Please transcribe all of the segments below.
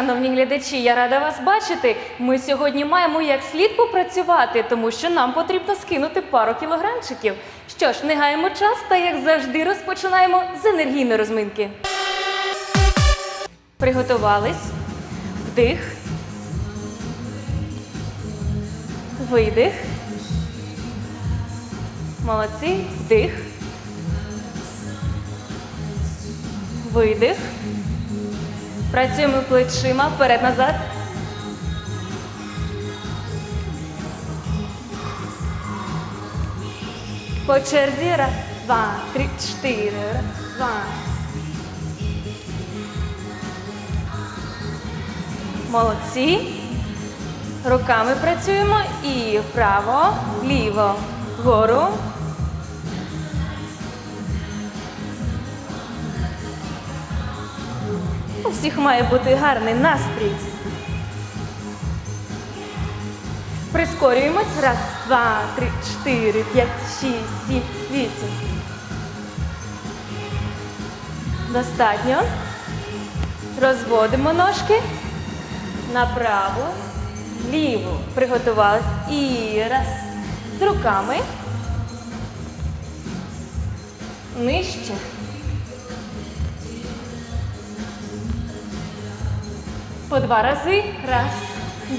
Шановні глядачі! Я рада вас бачити. Ми сьогодні маємо як слід попрацювати, тому що нам потрібно скинути пару кілограмчиків. Що ж, не гаємо час та як завжди розпочинаємо з енергійної розминки. Приготувались. Вдих. Видих. Молодці. Вдих. Видих. Працюємо плечима вперед-назад. По черзі. Раз, два, три, чотири. Раз, два. Молодці. Руками працюємо і вправо, ліво, вгору. У всіх має бути гарний настрій. Прискорюємось. Раз, два, три, чотири, п'ять, шість, сім, вісім. Достатньо. Розводимо ножки направо, ліву. Приготувались. І раз. З руками. Нижче. По два рази. Раз,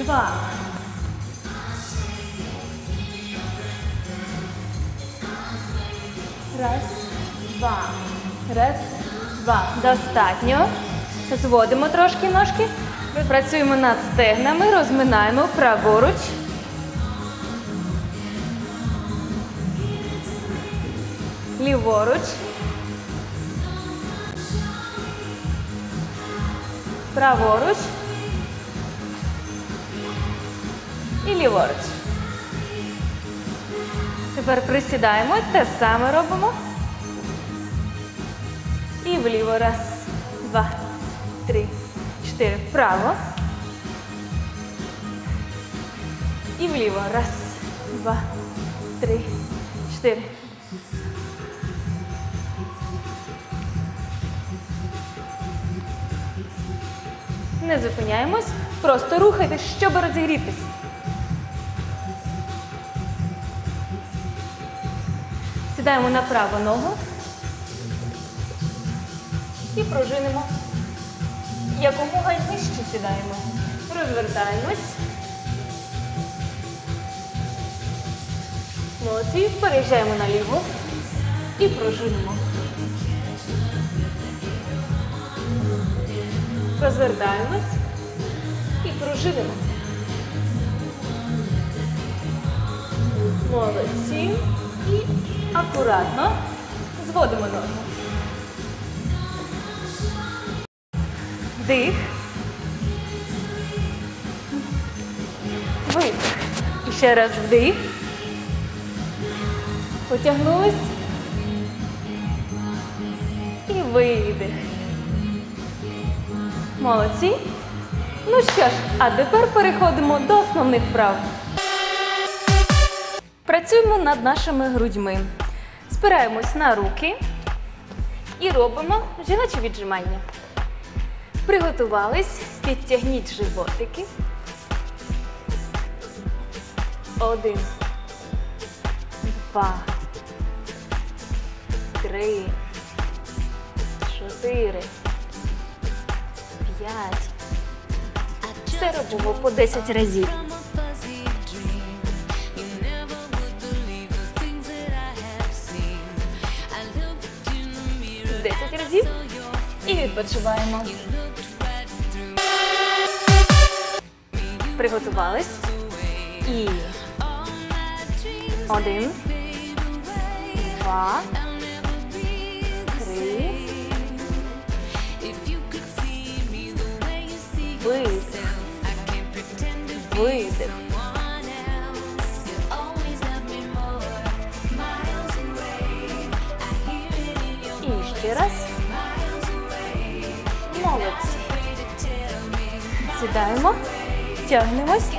два. Раз, два. Раз, два. Достатньо. Зводимо трошки ножки. Працюємо над стегнами, розминаємо праворуч. Ліворуч. Праворуч. І ліворуч. Тепер присідаємо, те саме робимо. І вліво. Раз, два, три, чотири. Вправо. І вліво. Раз, два, три, чотири. Не зупиняємось, просто рухайтесь, щоб розігрітись. Сідаємо на праву ногу і пружинимо. Якомога нижче сідаємо. Розвертаємось. Молодці. Переїжджаємо наліво і пружинимо. Розвертаємось і пружинимо. Молодці. Акуратно зводимо ногу. Вдих. Видих. І ще раз вдих. Потягнулись. І видих. Молодці. Ну що ж, а тепер переходимо до основних вправ. Працюємо над нашими грудьми. Спираємось на руки і робимо жіночі віджимання. Приготувались, підтягніть животики. Один, два, три, чотири, п'ять. Все робимо по 10 разів. Відпочиваємо. Приготувались. І один, два, три. Видих. Видих. Раз. Сідаємо, тягнемось.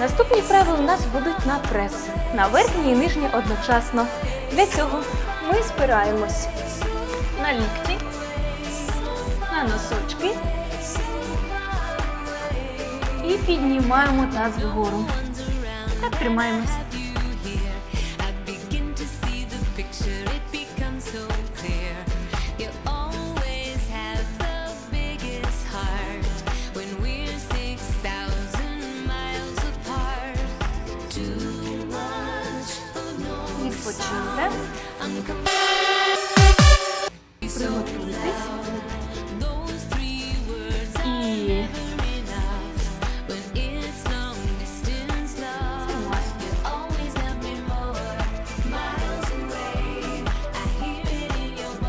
Наступні вправи у нас будуть на прес, на верхній і нижній одночасно. Для цього ми спираємось на лікті, на носочки і піднімаємо таз вгору. Так тримаємось. You're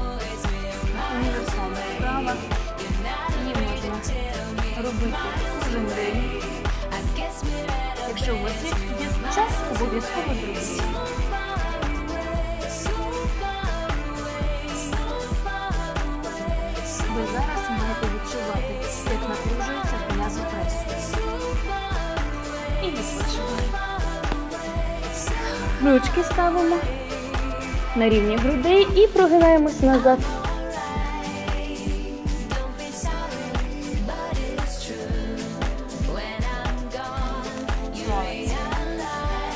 miles універсальна вправа. Її можна робити кожен день. Якщо у вас є час, обов'язково зробіть. Ручки ставимо на рівні грудей і прогинаємось назад.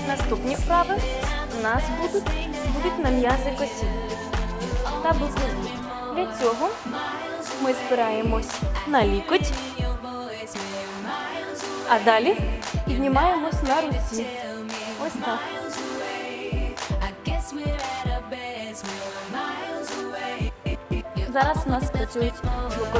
Наступні вправи у нас будуть, будуть на м'язи косі та бокові. Для цього ми спираємось на лікоть, а далі піднімаємось на руці. Ось так. Our best when we're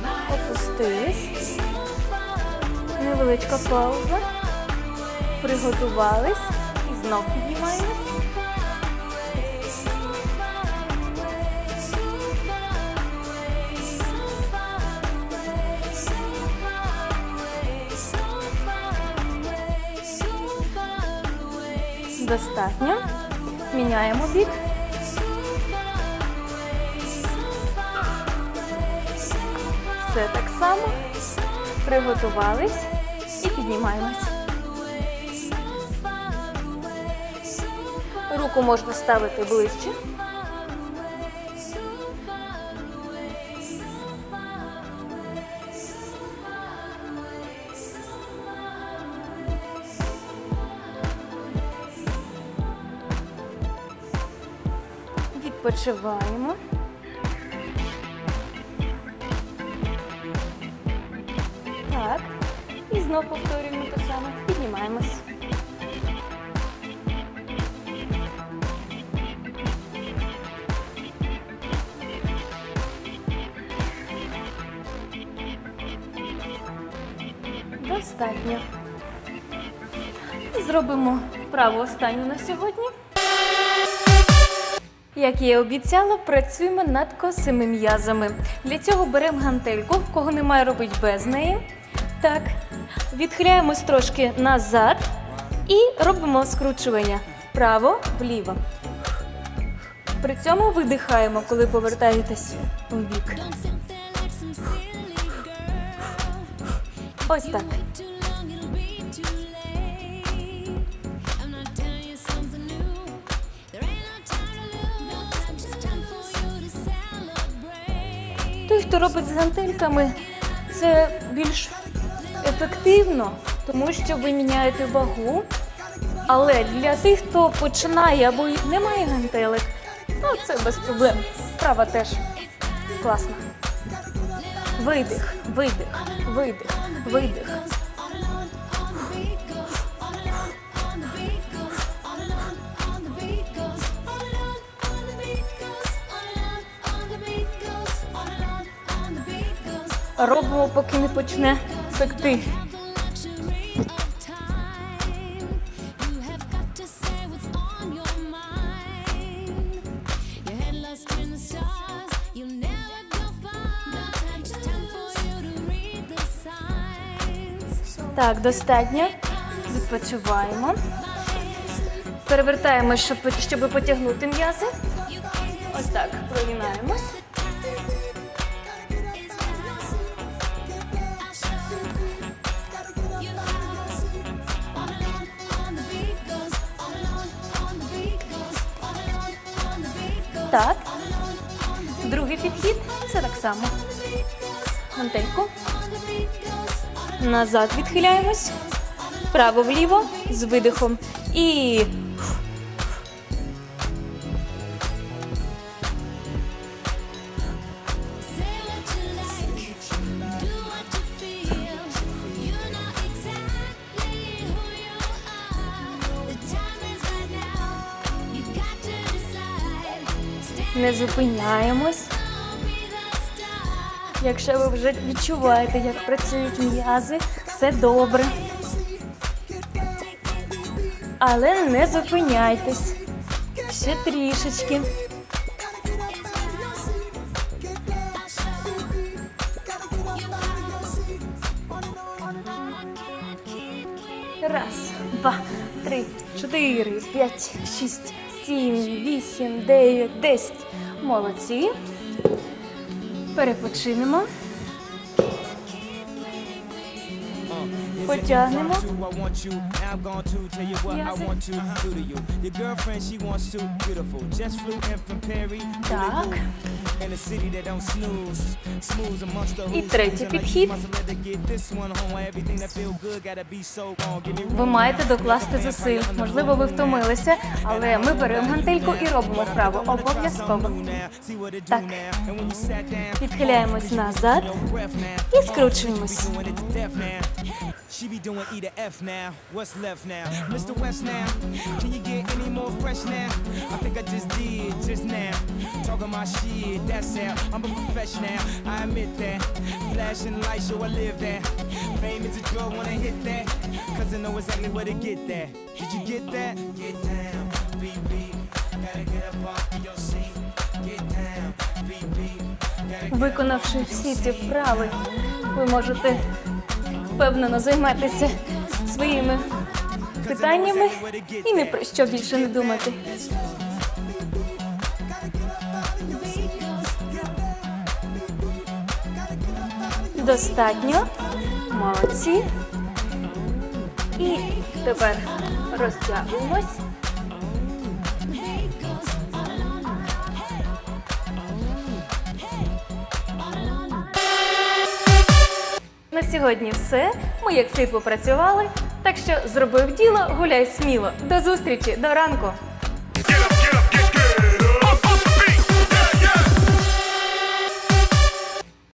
miles Опустились. Невеличка пауза. Приготувались. І знов Достатньо. Міняємо бік. Все так само. Приготувались і піднімаємось. Руку можна ставити ближче. Відпочиваємо. Так. І знов повторюємо те саме. Піднімаємось. Достатньо. Зробимо праву останню на сьогодні. Як я і обіцяла, працюємо над косими м'язами. Для цього беремо гантельку, в кого немає, робить без неї. Так, відхиляємось трошки назад і робимо скручування вправо, вліво. При цьому видихаємо, коли повертаєтесь у бік. Ось так. Хто робить з гантельками, це більш ефективно, тому що ви міняєте вагу. Але для тих, хто починає або не має гантелек, ну це без проблем. Справа теж класна. Видих, видих, видих, видих. Робимо, поки не почне пекти. Так, достатньо. Відпочиваємо. перевертаємось, щоб, щоб потягнути м'язи. Ось так, прогинаємось. Так. Другий підхід це так само. Гантельку. Назад відхиляємось. Право-вліво з видихом. І не зупиняємось. Якщо ви вже відчуваєте, як працюють м'язи, все добре. Але не зупиняйтесь. Ще трішечки. Раз, два, три, чотири, п'ять, шість, сім, вісім, дев'ять, десять. Молодці. Перепочинемо. Потягнемо. Так. І третій підхід. Ви маєте докласти зусиль. Можливо, ви втомилися, але ми беремо гантельку і робимо вправо обов'язково. Так. Відхиляємось назад і скручуємось. She be doing E to F now. What's left now? Mr. West now. Can you get any more fresh now? I think I just did just now. Talking my shit, that's how I'm a professional. I admit that. Flashing lights, so I live that. Fame is a drug I hit that. Cause I know exactly where to get that. Did you get that? Get down, beat, beat. Gotta get up off your seat. Get down, beat, beat. Виконавши всі ці вправи, ви можете впевнено займатися своїми питаннями і ні про що більше не думати. Достатньо. Молодці. І тепер розтягуємось. Сьогодні все. Ми як слід попрацювали. Так що зробив діло, гуляй сміло. До зустрічі, до ранку.